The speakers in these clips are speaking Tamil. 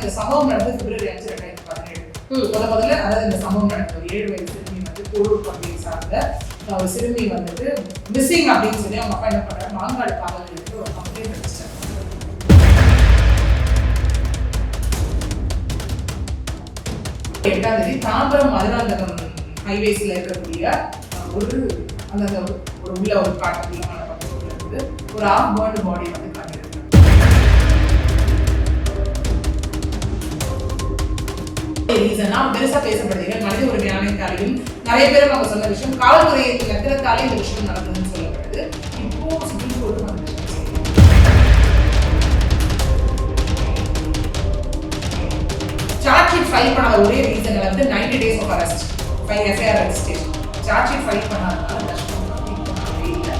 இந்த சம்பவம் நடந்து பிப்ரவரி அஞ்சு ரெண்டாயிரத்தி பதினேழு ம். முத முதல்ல அதாவது இந்த சம்பவம் நடந்தது ஒரு ஏழு வயது சிறுமி வந்து போரூர் பகுதியை சார்ந்த ஒரு சிறுமி வந்துட்டு மிஸ்ஸிங் அப்படின்னு சொல்லி அவங்க அப்பா என்ன பண்றாரு மாங்காடு நிலையத்துல ஒரு கம்ப்ளைண்ட் ரெஜிஸ்டர் எட்டாம் தேதி தாம்பரம் மதுராந்தகம் ஹைவேஸ்ல இருக்கக்கூடிய ஒரு அந்த ஒரு உள்ள ஒரு காட்டுக்குள்ளமான பக்கத்துல ஒரு ஆஃப் பேர்டு பாடி வந்து ரீசனா பெருசா பேசப்படுது மனித உரிமை ஆணையத்தாலையும் நிறைய பேர் அவங்க சொன்ன விஷயம் காவல்துறை எத்திரத்தாலே இந்த விஷயம் நடந்ததுன்னு சொல்லப்படுது. இப்போ சுப்ரீம் கோர்ட் வந்து சார்ஜ் ஷீட் ஃபைல் பண்ணாத ஒரே ரீசன் வந்து 90 days of arrest file FIR registration charge sheet file பண்ணாதனால கஷ்டம் பண்ணவே இல்லை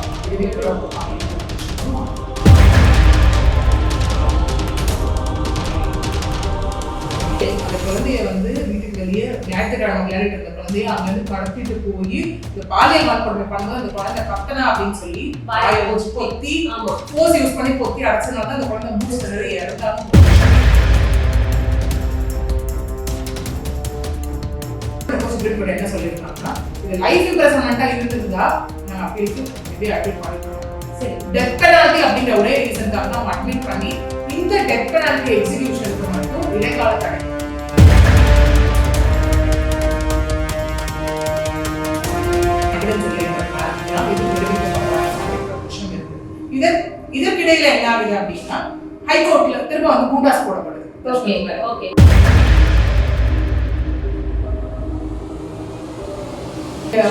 அந்த குழந்தைய வந்து வீட்டுக்கு வெளியே ஞாயிற்றுக்கிழமை விளையாடிட்டு இருந்த குழந்தைய அங்கிருந்து கடத்திட்டு போய் இந்த பாலியல் வன்கொடுமை பண்ணும்போது அந்த குழந்தை கத்தனா அப்படின்னு சொல்லி வாயை பொத்தி ஃபோர்ஸ் யூஸ் பண்ணி பொத்தி அடைச்சதுனால தான் அந்த குழந்தை மூச்சு திணறி இறந்தாலும் என்ன சொல்லியிருக்காங்கன்னா இது லைஃப் இம்ப்ரெசன்மெண்டா இருந்திருந்தா நான் அப்பீலுக்கு மேபி அப்பீல் பண்ணிக்கலாம் சரி. டெத் பெனால்டி அப்படிங்கிற ஒரே ரீசனுக்காக தான் அவங்க அட்மிட் பண்ணி இந்த டெத் பெனால்டி எக்ஸிகியூஷனுக்கு மட்டும் இடைக்கால தடை. இருக்கு. இதற்- இதற்கிடையில என்ன ஆகுது அப்படின்னா ஹைகோர்ட்ல திரும்ப வந்து கூண்டாஸ் போடப்படுது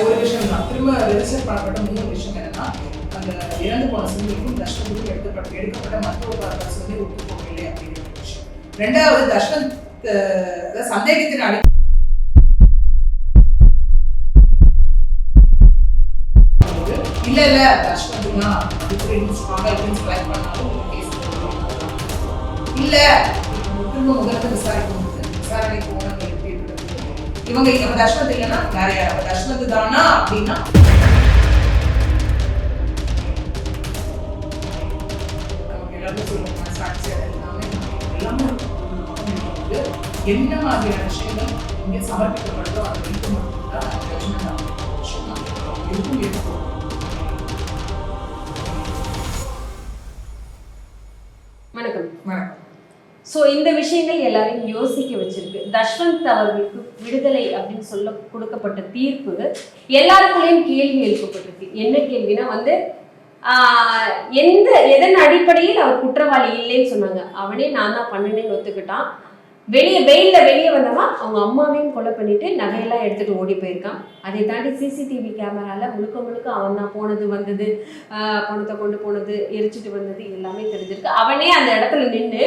ஒரு விஷயம் தான் திரும்ப ரெஜிஸ்டர் பண்ணப்பட்ட மூணு விஷயம் என்னன்னா அந்த இறந்து போன சிறுமிக்கும் தர்ஷனுக்கும் எடுக்கப்பட்ட எடுக்கப்பட்ட மருத்துவ பரிசோதனை ஒப்புக்கொள்ளவில்லை அப்படிங்கிற ஒரு விஷயம் ரெண்டாவது அதாவது சந்தேகத்தின் அடி இல்ல இல்ல. தர்ஷன் தான் அப்படின்னு ஸ்ட்ராங்கா அப்படின்னு கலெக்ட் பண்ணாலும் கேஸ் இல்ல திரும்ப முதல்ல விசாரிக்கும் விசாரணை போனது எப்படி இருக்கிறது இவங்க இவங்க தர்ஷனத்து இல்லைன்னா வேற யாராவது தர்ஷனத்து தானா அப்படின்னா? என்ன மாதிரியான விஷயங்கள் இங்கே சமர்ப்பிக்கப்படுதோ அதை வைத்து மட்டும்தான் judgment ஆகும். இருக்கும் இருக்கும் ஸோ இந்த விஷயங்கள் எல்லாரையும் யோசிக்க வச்சிருக்கு. தஷ்வந்த் அவர்களுக்கு விடுதலை அப்படின்னு சொல்ல கொடுக்கப்பட்ட தீர்ப்பு எல்லாருக்குள்ளேயும் கேள்வி எழுப்பப்பட்டிருக்கு. என்ன கேள்வினா வந்து எந்த எதன் அடிப்படையில் அவர் குற்றவாளி இல்லைன்னு சொன்னாங்க. அவனே நான் தான் பண்ணினேன்னு ஒத்துக்கிட்டான். வெளியே வெயில்ல வெளியே வந்தவன் அவங்க அம்மாவையும் கொலை பண்ணிட்டு நகையெல்லாம் எடுத்துட்டு ஓடி போயிருக்கான். அதை தாண்டி சிசிடிவி கேமரால முழுக்க முழுக்க அவன் தான் போனது வந்தது பணத்தை கொண்டு போனது எரிச்சிட்டு வந்தது எல்லாமே தெரிஞ்சிருக்கு. அவனே அந்த இடத்துல நின்று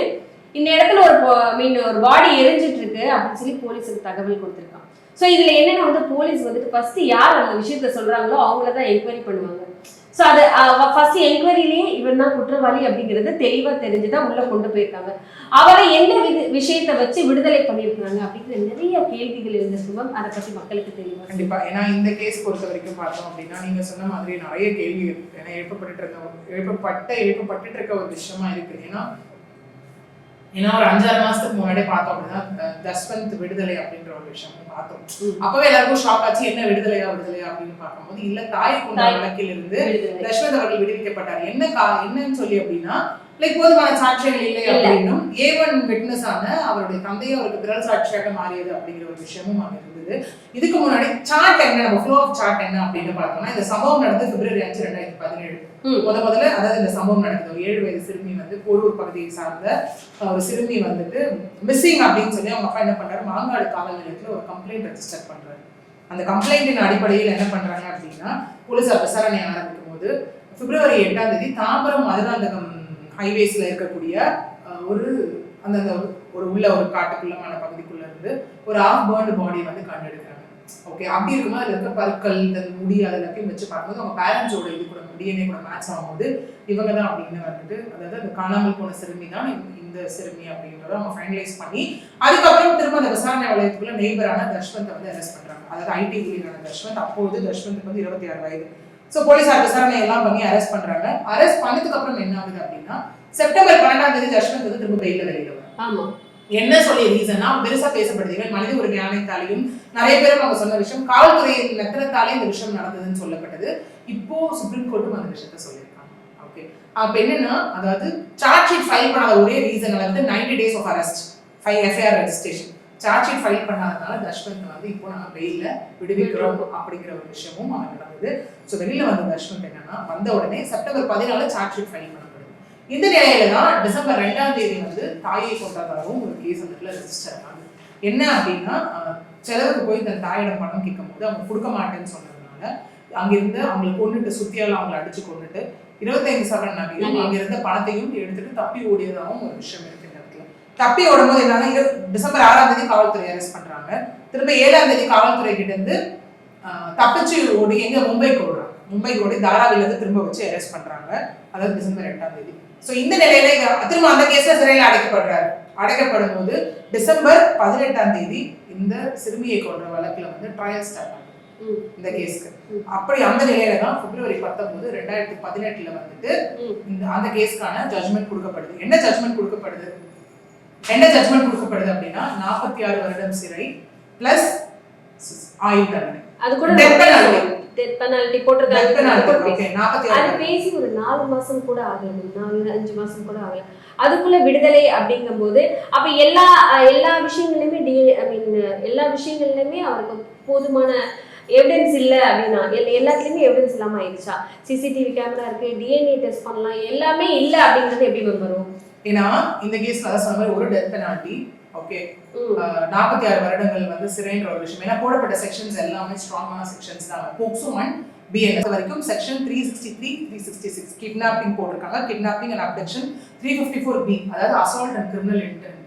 இந்த இடத்துல ஒரு மீன் ஒரு பாடி எரிஞ்சிட்டு இருக்கு அப்படின்னு சொல்லி போலீஸுக்கு தகவல் கொடுத்துருக்கான் ஸோ இதுல என்னன்னா வந்து போலீஸ் வந்துட்டு ஃபர்ஸ்ட் யார் அந்த விஷயத்த சொல்றாங்களோ அவங்கள தான் என்கொயரி பண்ணுவாங்க. ஸோ அது ஃபர்ஸ்ட் என்கொயரிலேயே இவன் தான் குற்றவாளி அப்படிங்கிறது தெளிவாக தெரிஞ்சுதான் உள்ள கொண்டு போயிருக்காங்க. அவரை எந்த வித விஷயத்தை வச்சு விடுதலை பண்ணியிருக்காங்க அப்படிங்கிற நிறைய கேள்விகள் இருந்த சுகம் அதை பத்தி மக்களுக்கு தெரியும் கண்டிப்பா. ஏன்னா இந்த கேஸ் பொறுத்த வரைக்கும் பார்த்தோம் அப்படின்னா நீங்க சொன்ன மாதிரி நிறைய கேள்வி இருக்கு. ஏன்னா எழுப்பப்பட்டு இருந்த எழுப்பப்பட்ட எழுப்பப்பட்டு இருக்க ஒரு விஷயமா இருக்கு. ஏன்னா ஏன்னா ஒரு அஞ்சாறு மாசத்துக்கு முன்னாடியே பார்த்தோம் அப்படின்னா தஸ்வந்த் விடுதலை அப்படின்ற ஒரு விஷயம் பார்த்தோம். அப்பவே எல்லாருக்கும் ஷாக் ஆச்சு என்ன விடுதலையா விடுதலையா அப்படின்னு பார்க்கும்போது இல்ல தாய் கொண்ட. வழக்கில் இருந்து. தஷ்வந்த் அவர்கள் விடுவிக்கப்பட்டார் என்ன கா என்னன்னு சொல்லி அப்படின்னா லைக் போதுமான சாட்சியங்கள் இல்லை. அப்படின்னும். ஏ ஒன் விட்னஸ் ஆன அவருடைய தந்தையும் அவருக்கு விரல் சாட்சியாக மாறியது அப்படிங்கிற ஒரு விஷயமும் அங்க இருந்தது. இதுக்கு முன்னாடி சார்ட் என்ன? நம்ம ஃப்ளோ ஆஃப் சார்ட் என்ன அப்படின்னு பார்த்தோம்னா இந்த சம்பவம் நடந்து பிப்ரவரி அஞ்சு ரெண்டாயிரத்தி பதினேழு. முத முதல்ல அதாவது இந்த சம்பவம் நடந்தது ஒரு ஏழு வயது சிறுமி வந்து போரூர் பகுதியை சார்ந்த ஒரு சிறுமி வந்துட்டு மிஸ்ஸிங் அப்படின்னு சொல்லி அவங்க அப்பா என்ன பண்றாரு? மாங்காடு காவல் நிலையத்துல ஒரு கம்ப்ளைண்ட் ரெஜிஸ்டர் பண்றாரு. அந்த கம்ப்ளைண்டின் அடிப்படையில் என்ன பண்றாங்க அப்படின்னா போலீசார் விசாரணை ஆரம்பிக்கும் போது பிப்ரவரி எட்டாம் தேதி தாம்பரம் மதுராந்தகம் ஹைவேஸில் இருக்கக்கூடிய ஒரு அந்தந்த ஒரு- உள்ள ஒரு காட்டுக்குள்ளமான பகுதிக்குள்ள இருந்து ஒரு ஆஃப் பேர்டு பாடியை வந்து கண்டெடுக்கிறாங்க. ஓகே அப்படி இருக்கும்போது அதுல இருக்க பற்கள் இந்த முடி அது எல்லாத்தையும் வச்சு பார்க்கும்போது அவங்க பேரண்ட்ஸோட இது கூட டிஎன்ஏ கூட மேட்ச் ஆகும்போது இவங்க தான் அப்படின்னு வந்துட்டு அதாவது அந்த காணாமல் போன சிறுமி தான் இந்த- இந்த சிறுமி அப்படின்றத அவங்க ஃபைனலைஸ் பண்ணி அதுக்கப்புறம் திரும்ப அந்த விசாரணை வளையத்துக்குள்ள நெய்பரான தஷ்வந்த் வந்து அரெஸ்ட் பண்றாங்க. அதாவது ஐடி ஊழியரான தஷ்வந்த் அப்போது தஷ்வந்த் வந்து இருபத்தி ஆறு வயது. ஸோ போலீசார் விசாரணை எல்லாம் பண்ணி அரெஸ்ட் பண்றாங்க. அரெஸ்ட் பண்ணதுக்கு அப்புறம் என்ன ஆகுது அப்படின்னா செப்டம்பர் பன்னெண்டாம் தேதி தஷ்வந்த் வந்து திரும்ப வெளியில வரும். ஆமா. என்ன சொல்லி ரீசன்னா பெருசா பேசப்படுது. மனித உரிமை ஆணையத்தாலையும் நிறைய பேரும் அவங்க சொன்ன விஷயம் காவல்துறையின் மெத்தனத்தாலே இந்த விஷயம் நடந்ததுன்னு சொல்லப்பட்டது. இப்போ சுப்ரீம் கோர்ட்டும் அந்த விஷயத்த சொல்லியிருக்காங்க. ஓகே அப்ப என்னன்னா அதாவது சார்ஜ் ஷீட் ஃபைல் பண்ணாத ஒரே ரீசன் வந்து 90 days of arrest five FIR registration charge sheet file பண்ணாதனால Dashwanth வந்து இப்போ நாங்க வெயில விடுவிக்கிறோம் அப்படிங்கிற ஒரு விஷயமும் அங்க நடந்தது ஸோ வெளியில வந்த தஷ்வந்த் என்னன்னா வந்த உடனே செப்டம்பர் பதினாலு சார்ஜ் ஷீட் ஃபைல் பண்ணப்படுது இந்த நிலையில தான் டிசம்பர் ரெண்டாம் தேதி வந்து தாயை கொண்டதாகவும் ஒரு கேஸ் அந்த ரெஜிஸ்டர் ஆகுது என்ன அப்படின்னா செலவுக்கு போய் தன் தாயிடம் பணம் கேட்கும் போது அவங்க கொடுக்க மாட்டேன்னு சொன்னதுனால அங்கிருந்து அவங்களை கொண்டுட்டு சுத்தியால அவங்களை அடிச்சு கொண்டுட்டு இருபத்தைந்து சவரன் நகையும் நகை. அங்க இருந்த பணத்தையும் எடுத்துட்டு தப்பி ஓடியதாகவும் ஒரு விஷயம் இருக்கு. தப்பி ஓடும்போது என்னன்னா டிசம்பர் ஆறாம் தேதி காவல்துறை அரெஸ்ட் பண்றாங்க. திரும்ப ஏழாம் தேதி காவல்துறை கிட்ட இருந்து தப்பிச்சு ஓடி எங்க மும்பைக்கு ஓடுறாங்க மும்பைக்கு ஓடி தாராவில இருந்து திரும்ப வச்சு அரெஸ்ட் பண்றாங்க. அதாவது டிசம்பர் எட்டாம் தேதி. ஸோ இந்த நிலையில திரும்ப அந்த கேஸ்ல சிறையில் அடைக்கப்படுறாரு. அடைக்கப்படும் போது டிசம்பர் பதினெட்டாம் தேதி இந்த சிறுமியை கொன்ற வழக்குல வந்து ட்ரையல் ஸ்டார்ட். இந்த கேஸ்க்கு. அப்படி அந்த நிலையில தான் பிப்ரவரி பத்தொன்பது ரெண்டாயிரத்தி பதினெட்டுல வந்துட்டு. இந்த அந்த கேஸ்க்கான ஜட்மெண்ட் கொடுக்கப்படுது. என்ன ஜட்மெண்ட் கொடுக்கப்படுது? என்ன ஜட்மெண்ட் கொடுக்கப்படுது அப்படின்னா நாற்பத்தி ஆறு வருடம் சிறை பிளஸ் ஆயுள் தண்டனை அது கூட. டெத் பெனால்டி போட்டிருக்காங்க. அது கூட Okay, 46 அது வருடம். பேசி ஒரு நாலு மாசம் கூட ஆகல நாலு அஞ்சு மாசம் கூட ஆகல அதுக்குள்ள விடுதலை அப்படிங்கும்போது அப்ப எல்லா எல்லா விஷயங்களையுமே டி ஐ மீன் எல்லா விஷயங்கள்லயுமே அவருக்கு போதுமான எவிடன்ஸ் இல்ல அப்படின்னா எல்லா- எல்லாத்துலயுமே எவிடன்ஸ் இல்லாம ஆயிடுச்சா சிசிடிவி கேமரா இருக்கு டிஎன்ஏ டெஸ்ட் பண்ணலாம் எல்லாமே இல்ல அப்படிங்கிறது எப்படி மேம் வரும் ஏன்னா இந்த கேஸ்ல அதான் சொன்ன மாதிரி ஒரு டெத் பெனால்டி ஓகே. நாற்பத்தி ஆறு வருடங்கள் வந்து சிறைன்ற ஒரு விஷயம். ஏன்னா போடப்பட்ட செக்ஷன்ஸ் எல்லாமே ஸ்ட்ராங்கான செக்ஷன்ஸ் தான். போக்சோ அண்ட் பிஎன்எஸ் வரைக்கும் section three sixty three three sixty six kidnapping போட்டிருக்காங்க. Kidnapping and abduction three fifty four B அதாவது assault and criminal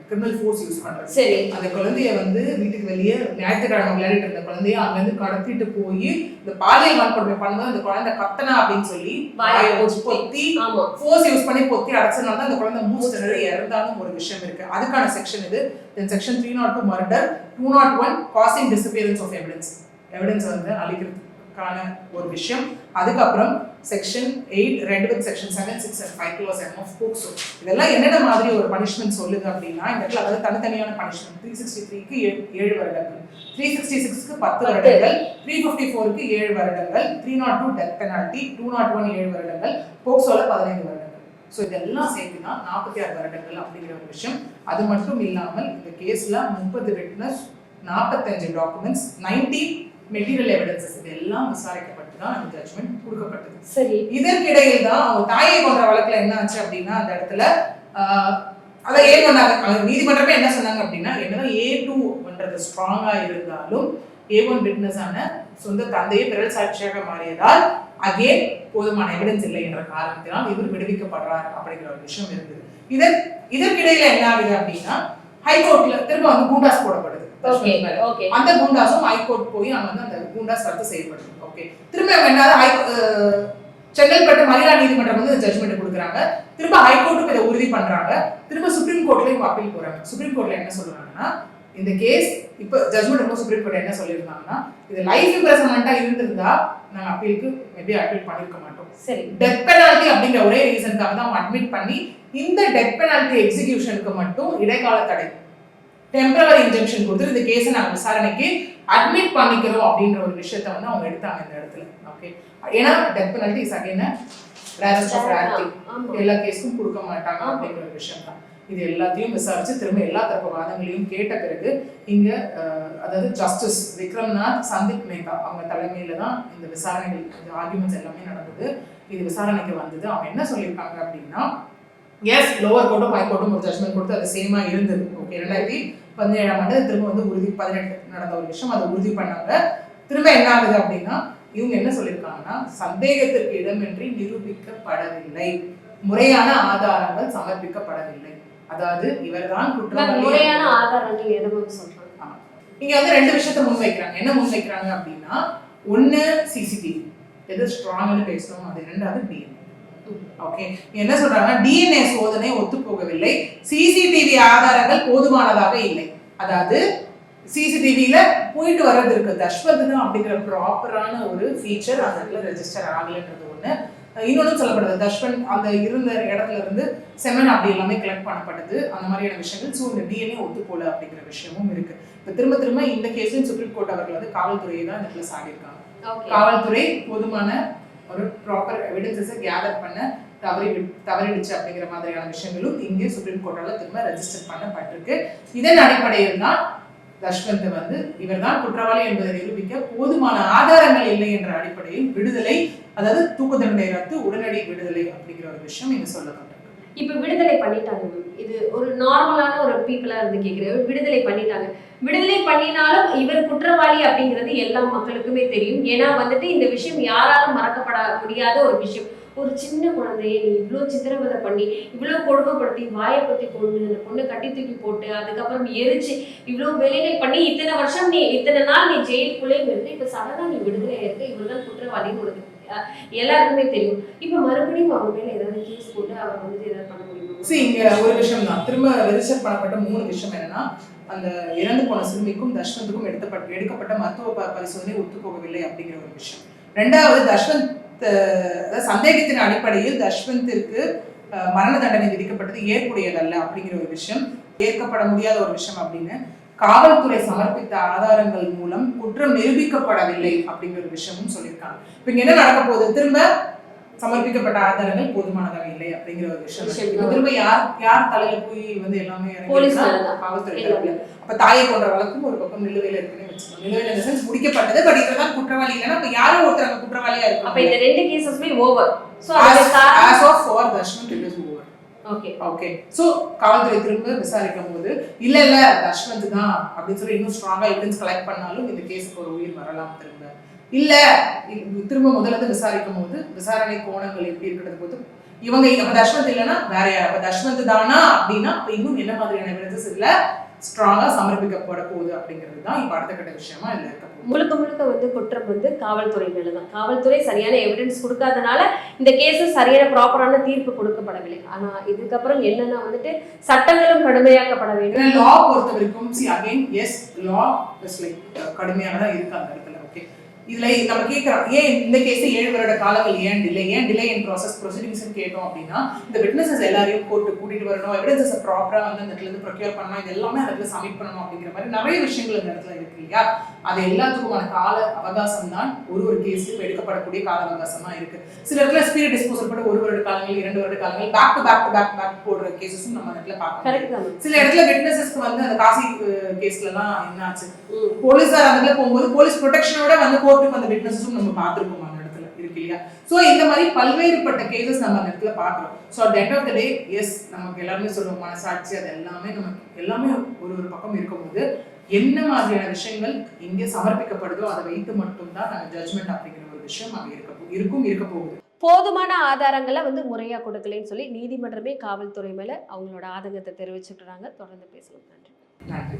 criminal force use பண்றது. சரி. அந்த குழந்தைய வந்து வீட்டுக்கு வெளியே ஞாயிற்றுக்கிழமை விளையாடிட்டு இருந்த குழந்தைய அங்கிருந்து கடத்திட்டு போய் இந்த பாலியல் வன்கொடுமை பண்ணும்போது அந்த குழந்தை கத்தனா அப்படின்னு சொல்லி பொத்தி. ஃபோர்ஸ் யூஸ் பண்ணி பொத்தி அடைச்சனால தான் அந்த குழந்தை மூச்சு திணறி இறந்தாலும் ஒரு விஷயம் இருக்கு. அதுக்கான செக்ஷன் இது. Then section three not two murder two not one causing disappearance of evidence evidence வந்து அழிக்கிறதுக்கான ஒரு விஷயம். அதுக்கப்புறம் செக்ஷன் எயிட் ரெண்டு with section seven six and five kilo seven of POCSO இதெல்லாம் என்னென்ன மாதிரி ஒரு பனிஷ்மெண்ட் சொல்லுது அப்படின்னா இந்த இடத்துல அதாவது தனித்தனியான பனிஷ்மெண்ட் த்ரீ சிக்ஸ்டி த்ரீக்கு ஏழு வருடங்கள். த்ரீ சிக்ஸ்டி சிக்ஸ்க்கு பத்து. வருடங்கள். த்ரீ ஃபிஃப்டி ஃபோருக்கு ஏழு வருடங்கள். Three not two death penalty two not one ஏழு வருடங்கள். போக்சோல பதினைந்து வருடங்கள். ஸோ இதெல்லாம் சேர்த்து தான் நாற்பத்தி ஆறு வருடங்கள் அப்படிங்கிற ஒரு விஷயம். அது மட்டும் இல்லாமல் இந்த கேஸ்ல முப்பது விட்னஸ் நாற்பத்தஞ்சு டாக்குமெண்ட்ஸ் நைன்டி மெட்டீரியல் எவிடன்சஸ் இது எல்லாம் விசாரிக்கப்பட்டு தான் அந்த ஜட்மெண்ட் கொடுக்கப்பட்டது. சரி. இதற்கிடையில் தான் அவங்க தாயை கொன்ற வழக்குல என்ன ஆச்சு அப்படின்னா அந்த இடத்துல அதை ஏன் பண்ணாங்க நீதிமன்றமே என்ன சொன்னாங்க அப்படின்னா என்னதான் ஏ டூன்றது ஸ்ட்ராங்கா இருந்தாலும் ஏ ஒன் விட்னஸ் ஆன சொந்த தந்தையே பிறல் சாட்சியாக மாறியதால் அகேன் போதுமான எவிடன்ஸ் இல்லை என்ற காரணத்தினால் இவர் விடுவிக்கப்படுறார் அப்படிங்கிற ஒரு விஷயம் இருந்தது. இதன் இதற்கிடையில என்ன ஆகுது அப்படின்னா ஹைகோர்ட்ல திரும்ப வந்து கூண்டாஸ் போடப்படுது. ஓகே அந்த குண்டாஸும் ஹைகோர்ட் போய் அங்க வந்து அந்த குண்டாஸ் ரத்து செய்யப்படுது ஓகே திரும்ப அவங்க என்ன ஹை செங்கல்பட்டு மகிழா நீதிமன்றம் வந்து ஜட்மெண்ட் கொடுக்குறாங்க. திரும்ப ஹைகோர்ட்டும் இதை உறுதி பண்றாங்க. திரும்ப சுப்ரீம் கோர்ட்லயும் அப்பீல் போறாங்க. சுப்ரீம் கோர்ட்ல என்ன சொல்றாங்கன்னா இந்த கேஸ் இப்போ ஜட்மெண்ட் ரொம்ப சுப்ரீம் கோர்ட் என்ன சொல்லியிருந்தாங்கன்னா இது லைஃப் இம்ப்ரெசன்மெண்டா இருந்திருந்தா நாங்க அப்பீலுக்கு மேபி அப்பீல் பண்ணிருக்க மாட்டோம். சரி. டெத் பெனால்டி அப்படிங்கிற ஒரே ரீசனுக்காக தான் அட்மிட் பண்ணி இந்த டெத் பெனால்டி எக்ஸிகியூஷனுக்கு மட்டும் இடைக்கால தடை. டெம்பரவரி இன்ஜெக்ஷன் கொடுத்து இந்த கேஸை நாங்கள் விசாரணைக்கு அட்மிட் பண்ணிக்கிறோம் அப்படின்ற ஒரு விஷயத்த வந்து அவங்க எடுத்தாங்க இந்த இடத்துல. ஓகே ஏன்னா death penalty is again rarest of rarity ஆமா. எல்லா கேஸுக்கும் கொடுக்க மாட்டாங்க அப்படிங்கிற ஒரு விஷயம் தான் இது எல்லாத்தையும் விசாரிச்சு திரும்ப எல்லா தரப்பு வாதங்களையும் கேட்ட பிறகு இங்க அதாவது ஜஸ்டிஸ் விக்ரம்நாத் சந்தீப் மேத்தா அவங்க தலைமையில தான் இந்த விசாரணைகள் இந்த ஆர்குமெண்ட்ஸ் எல்லாமே நடந்தது. இது விசாரணைக்கு வந்தது. அவங்க என்ன சொல்லியிருக்காங்க அப்படின்னா எஸ் லோவர் கோர்ட்டும் ஹை கோர்ட்டும் ஒரு ஜட்மெண்ட் கொடுத்து அது சேமா இருந்தது. ஓகே ரெண்டாயிரத்தி பதினேழாம் ஆண்டு திரும்ப வந்து உறுதி பதினெட்டு நடந்த ஒரு விஷயம். அதை உறுதி பண்ணாங்க. திரும்ப என்ன ஆகுது அப்படின்னா இவங்க என்ன சொல்லியிருக்காங்கன்னா சந்தேகத்திற்கு இடமின்றி நிரூபிக்கப்படவில்லை. முறையான ஆதாரங்கள் சமர்ப்பிக்கப்படவில்லை. அதாவது இவர்தான் குற்றவாளி. முறையான ஆதாரங்கள் எதை மேம் சொல்றாங்க. இங்க வந்து ரெண்டு விஷயத்த முன்வைக்கிறாங்க. என்ன முன்வைக்கிறாங்க அப்படின்னா ஒண்ணு சிசிடிவி எது ஸ்ட்ராங்னு பேசணும் அது ரெண்டாவது டிஎன்ஏ ஓகே என்ன சொல்றாங்க? டிஎன்ஏ சோதனை ஒத்து போகவில்லை சிசிடிவி ஆதாரங்கள் போதுமானதாக இல்லை. அதாவது சிசிடிவியில போயிட்டு வர்றது இருக்கு தஷ்வந்த் அப்படிங்கிற ப்ராப்பரான ஒரு ஃபீச்சர் அந்த இடத்துல ரெஜிஸ்டர் ஆகலைன்றது ஒண்ணு. இன்னொன்னு சொல்லப்படுது. தஷ்வந்த் அந்த இருந்த இடத்துல இருந்து செமன் அப்படி எல்லாமே கலெக்ட் பண்ணப்பட்டது. அந்த மாதிரியான விஷயங்கள். ஸோ இந்த டிஎன்ஏ ஒத்து போல அப்படிங்கிற விஷயமும் இருக்கு. இப்போ திரும்ப திரும்ப இந்த கேஸ்லையும் சுப்ரீம் கோர்ட் அவர்கள் வந்து காவல்துறையை தான் இந்த இடத்துல சாடியிருக்காங்க. காவல்துறை போதுமான ஒரு ப்ராப்பர் எவிடன்சஸை கேதர் பண்ண தவறி தவறிடுச்சு அப்படிங்கிற மாதிரியான விஷயங்களும் இங்கே சுப்ரீம் கோர்ட்டால் திரும்ப ரெஜிஸ்டர் பண்ணப்பட்டிருக்கு. இதன் அடிப்படையில் தான் தஷ்வந்த் வந்து இவர்தான் குற்றவாளி என்பதை நிரூபிக்க போதுமான ஆதாரங்கள் இல்லை என்ற அடிப்படையில் விடுதலை அதாவது தூக்கு தண்டனை ரத்து உடனடி விடுதலை அப்படிங்கிற ஒரு விஷயம் இங்க சொல்லப்பட்டது இப்போ விடுதலை பண்ணிட்டாங்க. இது ஒரு நார்மலான ஒரு பீப்புளாக இருந்து கேட்குறேன் விடுதலை பண்ணிட்டாங்க. விடுதலை பண்ணினாலும் இவர் குற்றவாளி அப்படிங்கிறது எல்லா மக்களுக்குமே தெரியும். ஏன்னா வந்துட்டு இந்த விஷயம் யாராலும் மறக்கப்பட முடியாத ஒரு விஷயம். ஒரு சின்ன குழந்தையை நீ இவ்வளோ சித்திரவதை பண்ணி இவ்வளோ கொடுமைப்படுத்தி வாயை பற்றி கொண்டு அந்த பொண்ணை கட்டி தூக்கி போட்டு அதுக்கப்புறம் எரிச்சு இவ்வளோ வேலைகள் பண்ணி இத்தனை வருஷம் நீ இத்தனை நாள் நீ ஜெயிலுக்குள்ளே இருந்து இப்போ சடனாக நீ விடுதலை இருக்க? இவ்வளோ குற்றவாளின்னு உனக்கு எல்லாருக்குமே தெரியும். இப்போ மறுபடியும் அவர் மேல ஏதாவது கேஸ் போட்டு அவர் வந்து ஏதாவது பண்ண முடியும்? சரி இங்க ஒரு விஷயம் தான். திரும்ப ரெஜிஸ்டர் பண்ணப்பட்ட மூணு விஷயம் என்னன்னா அந்த இறந்து போன சிறுமிக்கும் தஷ்வந்துக்கும் எடுத்தப்பட்ட எடுக்கப்பட்ட மருத்துவ பரிசோதனை ஒத்துப்போகவில்லை அப்படிங்கிற ஒரு விஷயம். ரெண்டாவது தஷ்வந்த் சந்தேகத்தின் அடிப்படையில் தஷ்வந்திற்கு மரண தண்டனை விதிக்கப்பட்டது ஏற்புடையதல்ல அப்படிங்கிற ஒரு விஷயம். ஏற்கப்பட முடியாத ஒரு விஷயம் அப்படின்னு. காவல்துறை சமர்ப்பித்த ஆதாரங்கள் மூலம் குற்றம் நிரூபிக்கப்படவில்லை அப்படிங்கிற விஷயமும் சொல்லியிருக்காங்க. இப்போ இங்க என்ன நடக்க போகுது? திரும்ப சமர்ப்பிக்கப்பட்ட ஆதாரங்கள் போதுமானதாக இல்லை அப்படிங்கிற ஒரு விஷயம் திரும்ப யார் யார் தலையில போய் வந்து எல்லாமே. காவல்துறை. அப்ப தாயை கொண்ட வழக்கும் ஒரு பக்கம் நிலுவையில இருக்குன்னு வச்சுக்கோங்க. நிலுவையில இந்த சென்ஸ் முடிக்கப்பட்டது பட் இதுதான் குற்றவாளி இல்லைன்னா அப்ப யாரோ ஒருத்தர் அங்க குற்றவாளியா அப்ப இருக்காங்க இந்த ரெண்டு கேசஸ்மே ஓவர் ஸோ அதுக்கு as காரணம் of for தஷ்வந்த் it is over. Okay okay காவல்துறை திரும்ப விசாரிக்கும் போது இல்ல இல்ல தஷ்வந்த் தான் அப்படின்னு சொல்லி இன்னும் ஸ்ட்ராங்கா எவிடன்ஸ் கலெக்ட் பண்ணாலும் இந்த கேஸுக்கு ஒரு உயிர் வரலாம் திரும்ப. இல்ல திரும்ப முதல்ல விசாரிக்கும் போது விசாரணை கோணங்கள் எப்படி இருக்கிறது போது இவங்க அப்ப தஷ்வந்த் இல்லைன்னா வேற யார்? அப்ப தஷ்வந்த் தானா? அப்படின்னா இன்னும் என்ன மாதிரியான எவிடன்சஸ் இல்லை ஸ்ட்ராங்கா சமர்ப்பிக்கப்பட போகுது அப்படிங்கிறது தான் இப்ப அடுத்த கட்ட விஷயமா இதுல இருக்க முழுக்க முழுக்க வந்து குற்றம் வந்து காவல்துறை மேல தான் காவல்துறை சரியான எவிடன்ஸ் கொடுக்காதனால இந்த கேஸஸ் சரியான ப்ராப்பரான தீர்ப்பு கொடுக்கப்படவில்லை. ஆனா இதுக்கப்புறம் என்னன்னா வந்துட்டு சட்டங்களும் கடுமையாக்கப்பட வேண்டும். லா பொறுத்த வரைக்கும் see again yes law is like கடுமையாக தான் இருக்கு அந்த இடத்துல. ஓகே இதுல நம்ம கேட்கிறோம் ஏன் இந்த கேஸ் ஏழு வருட காலங்கள் ஏன் டிலே ஏன் டிலே இன் ப்ராசஸ் ப்ரொசீடிங்ஸ் கேட்டோம் அப்படின்னா இந்த விட்னஸஸ் எல்லாரையும் கோர்ட்டு கூட்டிட்டு வரணும் எவிடன்சஸ் ப்ராப்பரா வந்து அந்த இடத்துல இருந்து ப்ரொக்யூர் பண்ணணும் இது எல்லாமே அந்த இடத்துல சப்மிட் பண்ணணும் அப்படிங்கிற மாதிரி நிறைய விஷயங்கள் இந்த இடத்துல இருக்கு இல்லையா? அது எல்லாத்துக்குமான கால அவகாசம் தான் ஒரு ஒரு கேஸ்லயும் எடுக்கப்படக்கூடிய கால அவகாசமா இருக்கு. சில இடத்துல ஸ்பீட் டிஸ்போசல் பண்ணி ஒரு வருட காலங்கள் இரண்டு வருட காலங்கள் back to back to back back போடுற கேசஸும் நம்ம இடத்துல தான். சில இடத்துல விட்னஸஸ்க்கு வந்து அந்த காசி கேஸ்ல எல்லாம் என்னாச்சு? ம். போலீஸார் அந்த போகும்போது போலீஸ் ப்ரொடெக்ஷனோட வந்து கோர்ட்டுக்கு வந்த விட்னஸஸும் நம்ம பார்த்திருக்கோம் அந்த இடத்துல. இருக்கு இல்லையா? சோ இந்த மாதிரி பல்வேறுபட்ட கேசஸ் நம்ம அந்த இடத்துல பார்க்கிறோம். So at end of the day yes நமக்கு எல்லாருமே சொல்லுவோம் மனசாட்சி அது எல்லாமே நமக்கு எல்லாமே ஒரு ஒரு பக்கம் இருக்கும்போது என்ன மாதிரியான விஷயங்கள் இங்கே சமர்ப்பிக்கப்படுதோ அதை வைத்து மட்டும்தான் நாங்கள் ஜட்ஜ்மெண்ட் அப்படிங்கிற ஒரு விஷயம் அங்கே இருக்க இருக்கும் இருக்க போகுது. போதுமான ஆதாரங்களை வந்து முறையா கொடுக்கலன்னு சொல்லி நீதிமன்றமே காவல்துறை மேல அவங்களோட ஆதங்கத்தை தெரிவிச்சுக்கிறாங்க தொடர்ந்து பேசலாம் நன்றி. நன்றி